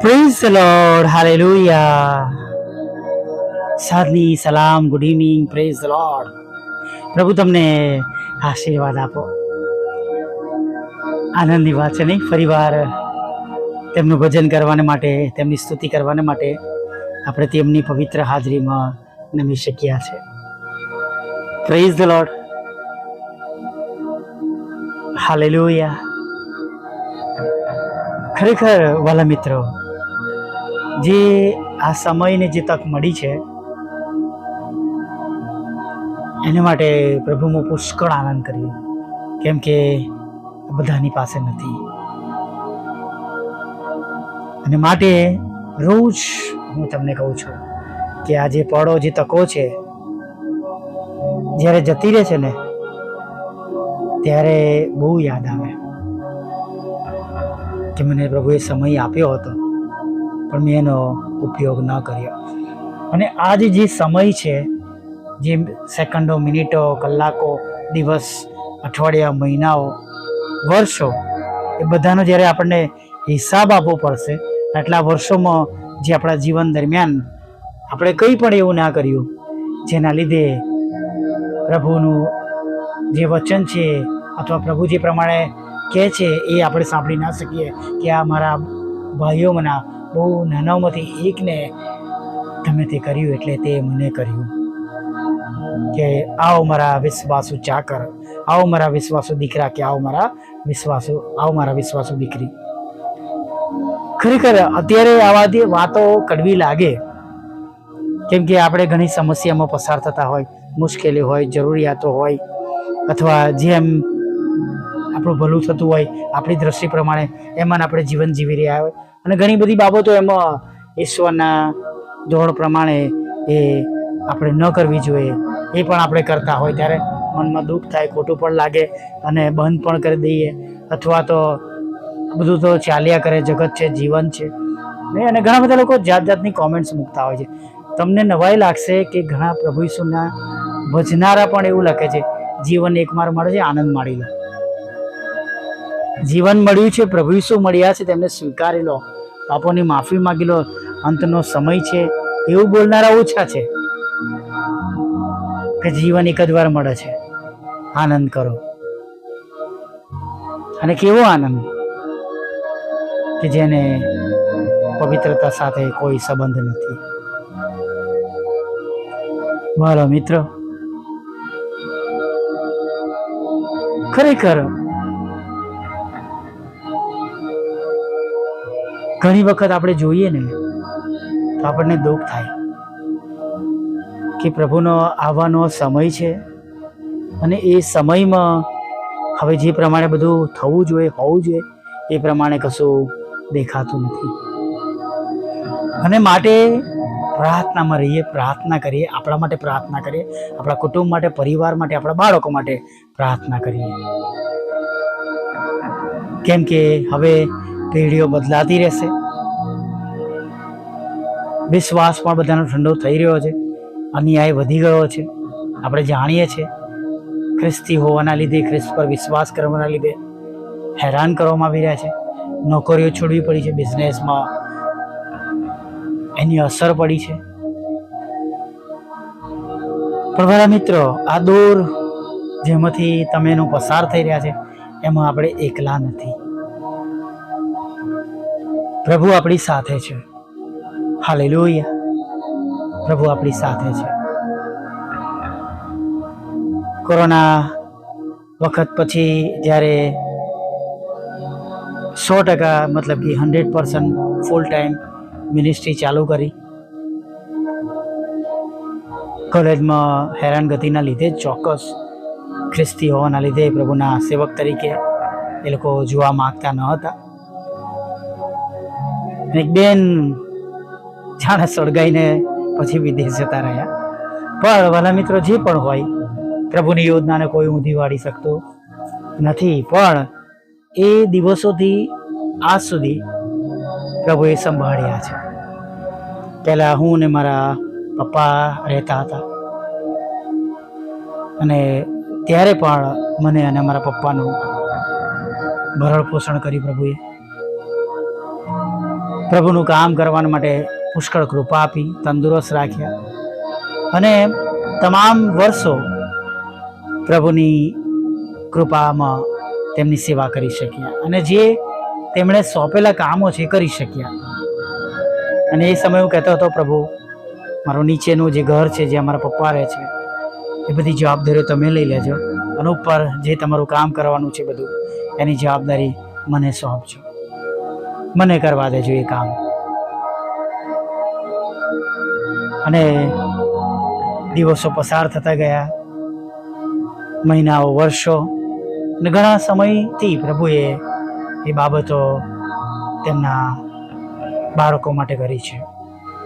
Praise lord hallelujah સાદની સલામ good evening praise lord પ્રભુ તમને આશીર્વાદ આપો. આનંદની વાત છે નહીં? ફરીવાર તેમનું ભજન કરવાને માટે, તેમની સ્તુતિ કરવાને માટે આપણે તેમની પવિત્ર હાજરીમાં નમી શક્યા છે. પ્રેઝ ધ લોર્ડ હાલેલુયા ખરેખર, વાલા મિત્રો, જે આ સમયને જે તક મળી છે, એને માટે પ્રભુ હું પુષ્કળ આનંદ કર્યો કેમ કે બધાની પાસે નથી. અને માટે રોજ હું તમને કહું છું કે આ જે પળો, જે તકો છે, જ્યારે જતી રહે છે ને, ત્યારે બહુ યાદ આવે. કે મને પ્રભુએ સમય આપ્યો હતો, પણ મેં એનો ઉપયોગ ન કર્યો. અને આજ જે સમય છે, જે સેકન્ડો, મિનિટો, કલાકો, દિવસ, અઠવાડિયા, મહિનાઓ, વર્ષો, એ બધાનો જ્યારે આપણને હિસાબ આપવો પડશે, આટલા વર્ષોમાં જે આપણા જીવન દરમિયાન આપણે કંઈ પણ એવું ના કર્યું, જેના લીધે પ્રભુનું જે વચન છે, અથવા પ્રભુ જે પ્રમાણે કહે છે એ આપણે સાંભળી ના શકીએ કે આ મારા ભાઈઓમાંના બહુ નાનાઓમાંથી એકને તમે તે કર્યું એટલે તે મને કર્યું. કે આવો મારા વિશ્વાસુ ચાકર, આવો મારા વિશ્વાસુ દીકરા, કે આવો મારા વિશ્વાસુ, આવો મારા વિશ્વાસુ દીકરી. ખરેખર અત્યારે આવા વાતો કડવી લાગે, કેમ કે આપણે ઘણી સમસ્યામાં પસાર થતા હોય, મુશ્કેલી હોય, જરૂરિયાતો હોય, અથવા જેમ આપણું ભલું થતું હોય, આપણી દ્રષ્ટિ પ્રમાણે એમાં આપણે જીવન જીવી રહ્યા હોય. અને ઘણી બધી બાબતો એમાં ઈશ્વરના ધોરણ પ્રમાણે એ આપણે ન કરવી જોઈએ. એ પણ આપણે કરતા હોય ત્યારે મનમાં દુઃખ થાય, ખોટું પણ લાગે અને બંધ પણ કરી દઈએ. અથવા તો બધું તો ચાલ્યા કરે, જગત છે, જીવન છે. અને ઘણા બધા લોકો જાત જાતની કોમેન્ટ્સ મૂકતા હોય છે. તમને નવાઈ લાગશે કે ઘણા પ્રભુ ઈસુના ભજનારા પણ એવું લખે છે, જીવન એકવાર મળે છે, આનંદ માણી લો. જીવન મળ્યું છે, પ્રભુ ઈસુ મળ્યા છે, તેમને સ્વીકારી લો. પાપોની માફી માગી લો. અંતનો સમય છે. એવું બોલનારા ઓછા છે કે જીવન એક જ વાર મળે છે. આનંદ કરો. અને કેવો આનંદ? કે જેને પવિત્રતા સાથે કોઈ સંબંધ નથી. મારો મિત્ર, ખરેખર ઘણી વખત આપણે જોઈએ ને, તો આપણને દુઃખ થાય કે પ્રભુનો આવવાનો સમય છે અને એ સમયમાં હવે જે પ્રમાણે બધું થવું જોઈએ, હોવું જોઈએ, એ પ્રમાણે કશું દેખાતું નથી. અને માટે પ્રાર્થનામાં રહીએ, પ્રાર્થના કરીએ, આપણા માટે પ્રાર્થના કરીએ, આપણા કુટુંબ માટે, પરિવાર માટે, આપણા બાળકો માટે પ્રાર્થના કરીએ. કેમ કે હવે પેઢીઓ બદલાતી રહેશે. વિશ્વાસ પણ બધાનો ઠંડો થઈ રહ્યો છે. અન્યાય વધી ગયો છે. આપણે જાણીએ છીએ, ખ્રિસ્તી હોવાના લીધે, ખ્રિસ્ત પર વિશ્વાસ કરવાના લીધે હેરાન કરવામાં આવી રહ્યા છે. નોકરીઓ છોડવી પડી છે. બિઝનેસમાં એની અસર પડી છે. પણ મારા મિત્રો, આ દોર જેમાંથી તમે એનું પસાર થઈ રહ્યા છે, એમાં આપણે એકલા નથી. પ્રભુ આપણી સાથે છે. હાલેલુયા. પ્રભુ આપણી સાથે છે. કોરોના વખત પછી જ્યારે સો ટકા મતલબ કે hundred percent full time ministry ચાલુ કરી. કોલેજમાં હેરાનગતિના લીધે ચોક્કસ ખ્રિસ્તી હોવાના લીધે પ્રભુના સેવક તરીકે એ લોકો જોવા માગતા ન હતા. એક બેન જાણે સળગાઈને પછી વિદેશ જતા રહ્યા. પણ વાલા મિત્રો જે પણ હોય, પ્રભુની યોજનાને કોઈ ઊંધી વાળી શકતો નથી. પણ એ દિવસોથી આજ સુધી પ્રભુએ સંભાળ્યા છે. પહેલાં હું ને મારા પપ્પા રહેતા હતા. અને ત્યારે પણ મને અને મારા પપ્પાનું ભરણ પોષણ કર્યું પ્રભુએ. પ્રભુનું કામ કરવા માટે પુષ્કળ કૃપા આપી, તંદુરસ્ત રાખ્યા. અને તમામ વર્ષો પ્રભુની કૃપામાં તેમની સેવા કરી શક્યા. અને જે તેમણે સોંપેલા કામો છે કરી શક્યા. અને એ સમય હું કહેતો હતો, પ્રભુ, મારું નીચેનું જે ઘર છે, જે અમારા પપ્પા રહે છે, એ બધી જવાબદારીઓ તમે લઈ લેજો. અને ઉપર જે તમારું કામ કરવાનું છે બધું, એની જવાબદારી મને સોંપજો. મને કરવા દેજો એ કામ. અને દિવસો પસાર થતા ગયા. મહિનાઓ, વર્ષો અને ઘણા સમયથી પ્રભુએ એ બાબતો તેમના બાળકો માટે કરી છે.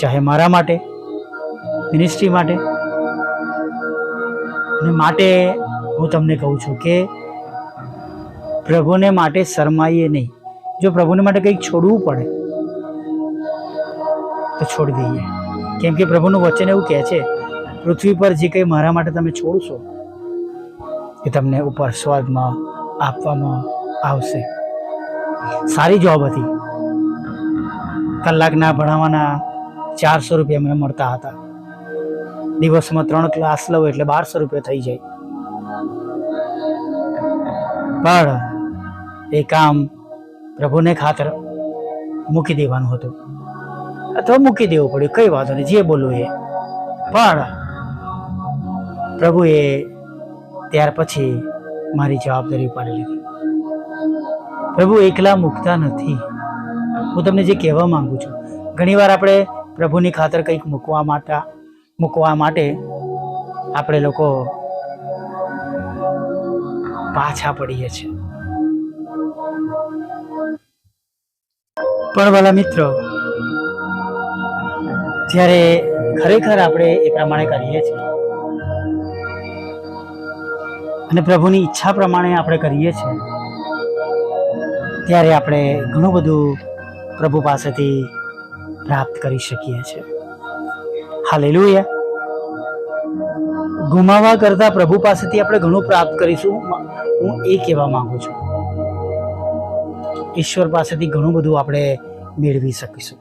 ચાહે મારા માટે મિનિસ્ટ્રી માટે. અને માટે હું તમને કહું છું કે પ્રભુને માટે શરમાઈએ નહીં. જો પ્રભુને માટે કંઈક છોડવું પડે, તો છોડી દઈએ. કેમ કે પ્રભુનું વચન એવું કહે છે, પૃથ્વી પર જે કંઈ મારા માટે તમે છોડશો, એ તમને ઉપર સ્વર્ગમાં આપવામાં આવશે. સારી જોબ હતી. કલાકના ભણાવવાના ચારસો રૂપિયા મને મળતા હતા. દિવસમાં ત્રણ ક્લાસ લઉં એટલે બારસો રૂપિયા થઈ જાય. પણ એ કામ પ્રભુને ખાતર મૂકી દેવાનું હતું. અથવા મૂકી દેવું પડ્યું, કઈ વાંધો નહીં, જે બોલવું એ. પણ પ્રભુએ ત્યાર પછી મારી જવાબદારી ઉપાડી લીધી. પ્રભુ એકલા મૂકતા નથી. હું તમને જે કહેવા માંગુ છું, ઘણીવાર આપણે પ્રભુની ખાતર કંઈક મૂકવા માટે મૂકવા માટે આપણે લોકો પાછા પડીએ છીએ. પણ વાલા મિત્રો, જ્યારે ખરેખર આપણે એ પ્રમાણે કરીએ છીએ, અને પ્રભુની ઈચ્છા પ્રમાણે આપણે કરીએ છીએ, ત્યારે આપણે ઘણું બધું પ્રભુ પાસેથી પ્રાપ્ત કરી શકીએ છીએ. હાલેલુયા. ગુમાવા કરતા પ્રભુ પાસેથી આપણે ઘણું પ્રાપ્ત કરીશું. હું એ કહેવા માંગુ છું. ઈશ્વર પાસેથી ઘણું બધું આપણે મેળવી શકીશું.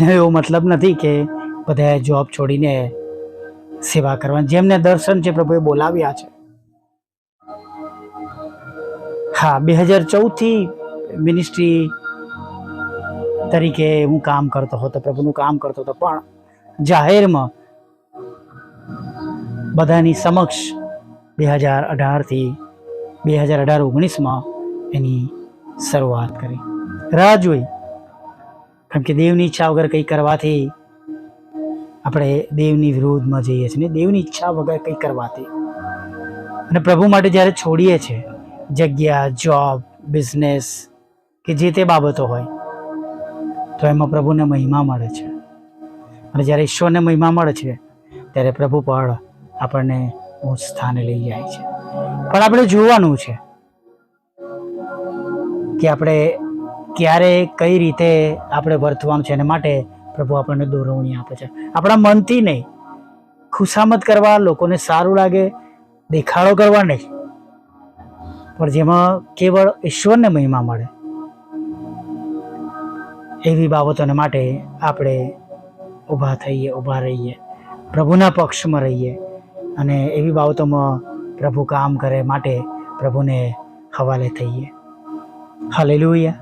એનો એવો મતલબ નથી કે બધાએ જોબ છોડીને સેવા કરવાની. જેમને દર્શન છે પ્રભુએ બોલાવ્યા છે. હા, બે હજાર ચૌદથી મિનિસ્ટ્રી તરીકે હું કામ કરતો હતો, પ્રભુનું કામ કરતો હતો. પણ જાહેરમાં બધાની સમક્ષ બે હજાર અઢારથી બે હજાર અઢાર ઓગણીસમાં એની શરૂઆત કરી. રાહ જોઈ. કારણ કે દેવની ઈચ્છા વગર કંઈ કરવાથી આપણે દેવની વિરોધમાં જઈએ છીએ ને દેવની ઈચ્છા વગર કંઈ કરવાથી. અને પ્રભુ માટે જ્યારે છોડીએ છીએ, જગ્યા જોબ બિઝનેસ કે જે તે બાબતો હોય, તો એમાં પ્રભુને મહિમા મળે છે. અને જ્યારે ઈશ્વરને મહિમા મળે છે, ત્યારે પ્રભુ પણ આપણને ઉચ્ચ સ્થાને લઈ જાય છે. પણ આપણે જોવાનું છે કે આપણે ક્યારે કઈ રીતે આપણે વર્તવાનું છે એના માટે પ્રભુ આપણને દોરવણી આપે છે. આપણા મનથી નહીં, ખુશામત કરવા લોકોને સારું લાગે, દેખાડો કરવા નહીં. પણ જેમાં કેવળ ઈશ્વરને મહિમા મળે, એવી બાબતોને માટે આપણે ઊભા થઈએ, ઊભા રહીએ, પ્રભુના પક્ષમાં રહીએ અને એવી બાબતોમાં પ્રભુ કામ કરે માટે પ્રભુને હવાલે થઈએ. હાલેલુયા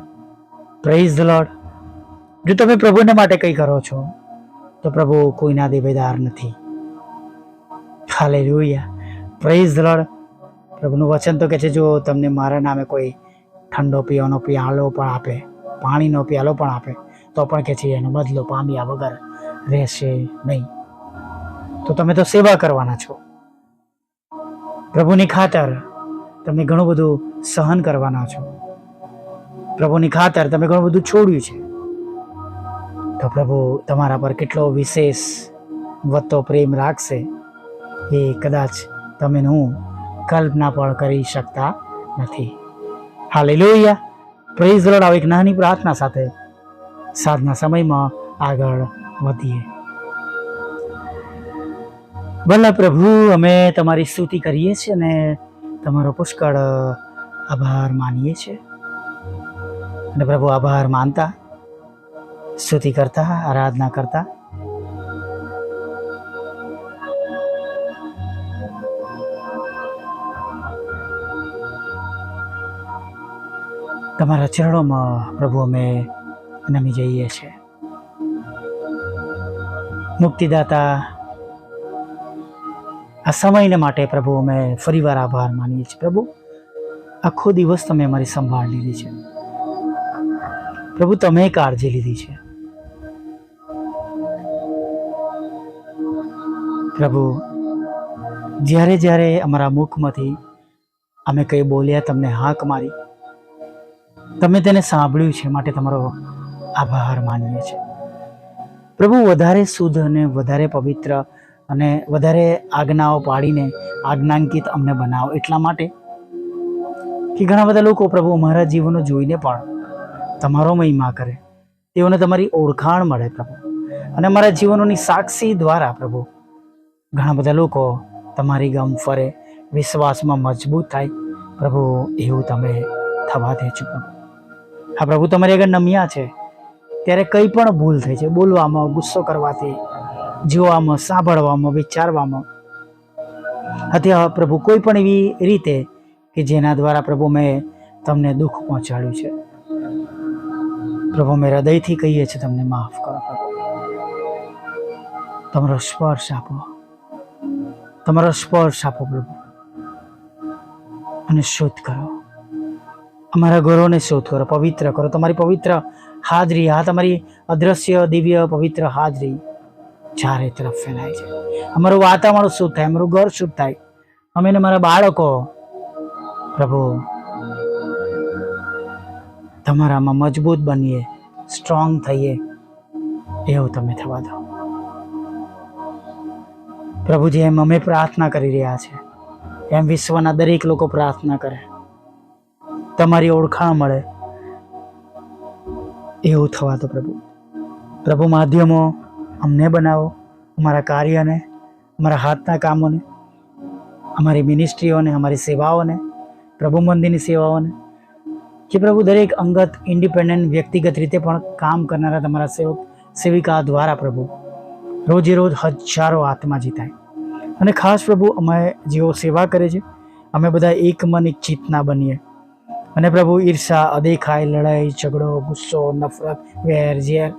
પ્રેઝ ધ જો તમે પ્રભુને માટે કંઈ કરો છો, તો પ્રભુ કોઈના દેવેદાર નથી. હાલેલુયા પ્રેઝ ધ પ્રભુનું વચન તો કહે છે, જો તમને મારા નામે કોઈ ઠંડો પીવાનો પિયાલો પણ આપે, પાણીનો પ્યાલો પણ આપે, તો પણ કહે છે, એનો બદલો પામ્યા વગર રહેશે નહીં. તો તમે તો સેવા કરવાના છો. પ્રભુની ખાતર તમે ઘણું બધું સહન કરવાના છો. પ્રભુની ખાતર તમે ઘણું બધું છોડ્યું છે. તો પ્રભુ, તમારા પર કેટલો વિશેષ વધતો પ્રેમ રાખશે એ કદાચ તમે હું કલ્પના પણ કરી શકતા નથી. હાલેલુયા. પ્રેઝ લોર્ડ આવી એક નાની પ્રાર્થના સાથે સાંજના સમયમાં આગળ વધીએ. ભલા પ્રભુ, અમે તમારી સ્તુતિ કરીએ છીએ અને તમારો પુષ્કળ આભાર માનીએ છીએ. અને પ્રભુ, આભાર માનતા, સ્તુતિ કરતા, આરાધના કરતા. તમારા ચરણોમાં પ્રભુ, અમે નમી જઈએ છીએ. મુક્તિદાતા આ સમયને માટે પ્રભુ, અમે ફરીવાર આભાર માનીએ છીએ. પ્રભુ, આખો દિવસ તમે અમારી સંભાળ લીધી છે. પ્રભુ, તમે કાળજી લીધી છે. પ્રભુ, જ્યારે જ્યારે અમારા મુખમાંથી અમે કંઈ બોલ્યા, તમને હાક મારી, તમે તેને સાંભળ્યું છે માટે તમારો આભાર માનીએ છીએ. પ્રભુ, વધારે શુદ્ધ અને વધારે પવિત્ર અને વધારે આજ્ઞાઓ પાડીને આજ્ઞાંકિત અમને બનાવો એટલા માટે કે ઘણા બધા લોકો પ્રભુ અમારા જીવનો જોઈને પણ તમારો મહિમા કરે. તેઓને તમારી ઓળખાણ મળે પ્રભુ. અને અમારા જીવનોની સાક્ષી દ્વારા પ્રભુ ઘણા બધા લોકો તમારી ગમ ફરે, વિશ્વાસમાં મજબૂત થાય. પ્રભુ, એવું તમે થવા દેજો પ્રભુ. હા પ્રભુ, તમારી આગળ નમ્યા છે, ત્યારે કંઈ પણ ભૂલ થઈ છે, બોલવામાં, ગુસ્સો કરવાથી જોવામાં સાંભળવામાં, વિચારવામાં. અત્યારે પ્રભુ, કોઈ પણ એવી રીતે કે જેના દ્વારા પ્રભુ મેં તમને દુઃખ પહોંચાડ્યું છે. પ્રભુ મેં હૃદયથી કહીએ છીએ, તમને માફ કરો તમારો સ્પર્શ આપો. તમારો સ્પર્શ આપો, પ્રભુ. અને શુદ્ધ કરો. અમારા ઘરોને શુદ્ધ કરો, પવિત્ર કરો. તમારી પવિત્ર હાજરી આ તમારી અદ્રશ્ય, દિવ્ય, પવિત્ર હાજરી. ચારે તરફ ફેલાય છે. અમારું વાતાવરણ શુદ્ધ થાય, અમારું ઘર શુદ્ધ થાય. અમે મારા બાળકો, પ્રભુ, તમારામાં મજબૂત બનીએ સ્ટ્રોંગ થઈએ, એવું તમે થવા દો. પ્રભુજી, એમ અમે પ્રાર્થના કરી રહ્યા છે. એમ વિશ્વના દરેક લોકો પ્રાર્થના કરે. તમારી ઓળખાણ મળે. એવું થવા દો પ્રભુ. પ્રભુ, માધ્યમો અમને બનાવો, અમારા કાર્યને, અમારા હાથના કામોને, અમારી મિનિસ્ટ્રીઓને, અમારી સેવાઓને, પ્રભુ મંદિરની સેવાઓને જે પ્રભુ દરેક અંગત ઇન્ડિપેન્ડન્ટ વ્યક્તિગત રીતે પણ કામ કરનારા તમારા સેવક, સેવિકા દ્વારા પ્રભુ રોજે રોજ હજારો આત્મા જીતાય. અને ખાસ પ્રભુ, અમે જેઓ સેવા કરે છે, અમે બધા એક મન, એક ચિત્તના બનીએ. અને પ્રભુ, ઈર્ષા, અદેખાય, લડાઈ, ઝઘડો, ગુસ્સો, નફરત, વેર, ઝેર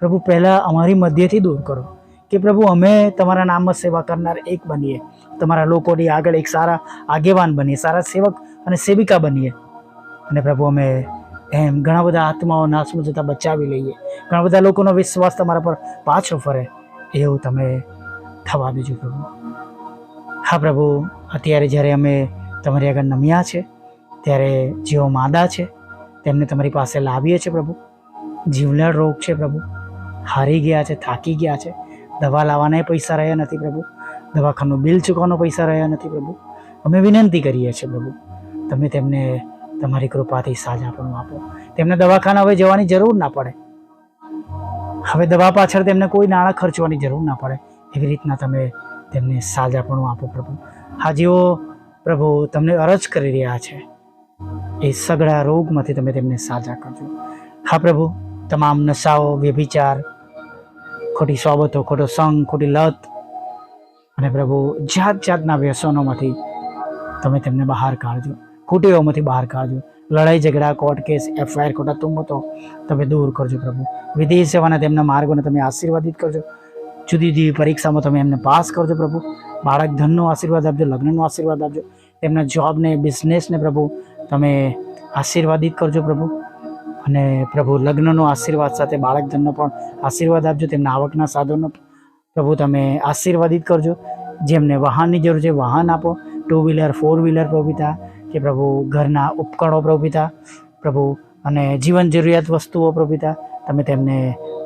પ્રભુ, પહેલાં અમારી મધ્યથી દૂર કરો કે પ્રભુ, અમે તમારા નામમાં સેવા કરનાર એક બનીએ. તમારા લોકોની આગળ એક સારા આગેવાન બનીએ, સારા સેવક અને સેવિકા બનીએ. અને પ્રભુ, અમે એમ ઘણા બધા આત્માઓ નાશમાં જતાં બચાવી લઈએ. ઘણા બધા લોકોનો વિશ્વાસ તમારા પર પાછો ફરે. એવું તમે થવા દેજો પ્રભુ. હા પ્રભુ, અત્યારે જ્યારે અમે તમારી આગળ નમ્યા છે, ત્યારે જેઓ માદા છે, તેમને તમારી પાસે લાવીએ છીએ પ્રભુ. જીવલેણ રોગ છે પ્રભુ. હારી ગયા છે, થાકી ગયા છે. દવા લાવવાના પૈસા રહ્યા નથી પ્રભુ. દવાખાનું બિલ ચૂકવવાનો પૈસા રહ્યા નથી પ્રભુ. અમે વિનંતી કરીએ છીએ પ્રભુ, તમે તેમને તમારી કૃપાથી સાજાપણું આપો. તેમને દવાખાના હવે જવાની જરૂર ના પડે. હવે દવા પાછળ તેમને કોઈ નાણાં ખર્ચવાની જરૂર ના પડે. એવી રીતના તમે તેમને સાજાપણું આપો પ્રભુ. હાજીઓ પ્રભુ, તમને અરજ કરી રહ્યા છે. એ સગળા રોગમાંથી તમે તેમને સાજા કરજો. હા પ્રભુ, તમામ નશાઓ, વ્યભિચાર ખોટી સોબતો, ખોટો સંગ, ખોટી લત. અને પ્રભુ, જાત જાતના વ્યસનોમાંથી તમે તેમને બહાર કાઢજો. કુટીઓમાંથી બહાર કાઢજો. લડાઈ, ઝઘડા, કોર્ટ કેસ, એફઆઈઆર, ખોટા તુમ્મતો તમે દૂર કરજો પ્રભુ. વિદેશ સેવાના તેમના માર્ગોને તમે આશીર્વાદિત કરજો. જુદી જુદી પરીક્ષામાં તમે એમને પાસ કરજો પ્રભુ. બાળક ધનનો આશીર્વાદ આપજો, લગ્નનો આશીર્વાદ આપજો. તેમના જોબને બિઝનેસને પ્રભુ, તમે આશીર્વાદિત કરજો પ્રભુ. અને પ્રભુ લગ્નનો આશીર્વાદ સાથે બાળકજનનો પણ આશીર્વાદ આપજો, તેમના આવકના સાધનો પ્રભુ, તમે આશીર્વાદિત કરજો. જેમને વાહનની જરૂર છે, વાહન આપો. ટુ વ્હીલર ફોર વ્હીલર પ્રભુતા કે પ્રભુ ઘરના ઉપકરણો પ્રભુતા પ્રભુ અને જીવન જરૂરિયાત વસ્તુઓ પ્રભુતા તમે તેમને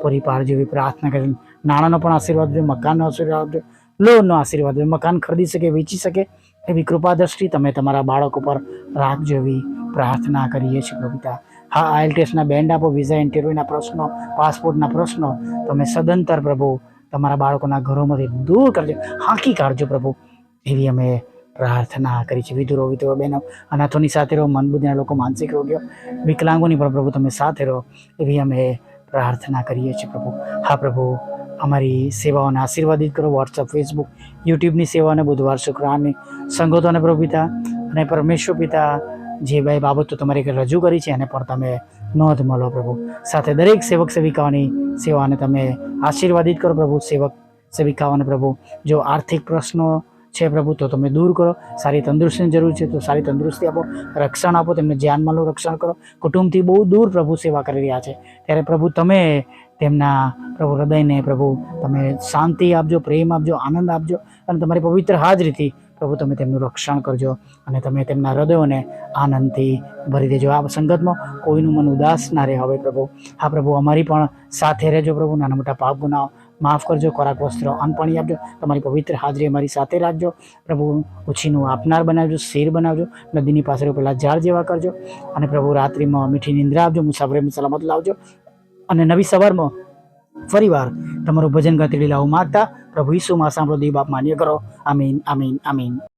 પૂરી પાડજો એવી પ્રાર્થના કરી નાણાંનો પણ આશીર્વાદ આપજો, મકાનનો આશીર્વાદ આપજો, લોનનો આશીર્વાદ આપજો. મકાન ખરીદી શકે, વેચી શકે, એવી કૃપા દ્રષ્ટિ તમે તમારા બાળક ઉપર રાખજો એવી પ્રાર્થના કરીએ છીએ પ્રભુ પિતા હા આઈએલ ટેસ્ટના બેન્ડ આપો, વિઝા ઇન્ટરવ્યૂના પ્રશ્નો, પાસપોર્ટના પ્રશ્નો, તમે સદંતર પ્રભુ તમારા બાળકોના ઘરોમાંથી દૂર કરજો હાંકી કાઢજો પ્રભુ. એવી અમે પ્રાર્થના કરી છે. વિધુરો વિધવા બહેનો, અનાથોની સાથે રહો, મનબુદ્ધિના લોકો માનસિક રોગીઓ, વિકલાંગોની પણ પ્રભુ તમે સાથે રહો. એવી અમે પ્રાર્થના કરીએ છીએ પ્રભુ. હા પ્રભુ, અમારી સેવાઓને આશીર્વાદિત કરો. વોટ્સઅપ ફેસબુક યુટ્યુબની સેવાઓને બુધવાર શુક્રવારની સંગતોને પ્રભુ પિતા અને પરમેશ્વર પિતા જે બે બાબતો તમારી રજૂ કરી છે એને પણ તમે નોંધ મળો પ્રભુ. સાથે દરેક સેવક સેવિકાઓની સેવાને તમે આશીર્વાદિત કરો પ્રભુ, સેવક સેવિકાઓને પ્રભુ. જો આર્થિક પ્રશ્નો છે પ્રભુ, તો તમે દૂર કરો. સારી તંદુરસ્તીની જરૂર છે, તો સારી તંદુરસ્તી આપો, રક્ષણ આપો, તેમને જાનમાલનું રક્ષણ કરો. કુટુંબથી બહુ દૂર પ્રભુ સેવા કરી રહ્યા છે. ત્યારે પ્રભુ તમે તેમના પ્રભુ હૃદયને પ્રભુ તમે શાંતિ આપજો, પ્રેમ આપજો, આનંદ આપજો અને તમારી પવિત્ર હાજરીથી પ્રભુ, તમે તેમનું રક્ષણ કરજો અને તમે તેમના હૃદયોને આનંદથી ભરી દેજો. આ સંગતમાં કોઈનું મન ઉદાસ ના રહે હવે પ્રભુ. હા પ્રભુ, અમારી પણ સાથે રહેજો પ્રભુ. નાના મોટા પાપ ગુનાઓ માફ કરજો, ખોરાક, વસ્ત્ર, અન્ન આપજો. તમારી પવિત્ર હાજરી અમારી સાથે રાખજો. પ્રભુ, ઉછીનું આપનાર બનાવજો, શેર બનાવજો. નદીની પાસે પેલા ઝાડ જેવા કરજો. અને પ્રભુ, રાત્રિમાં મીઠી નિંદ્રા આપજો, મુસાફરી સલામત લાવજો. અને નવી સવારમાં ફરીવાર તમારું ભજન ગાતી લાવવા માગતા પ્રભુ ઈસુમાં સાંભળો દેવ બાપ માન્ય કરો. આમીન આમીન આમીન.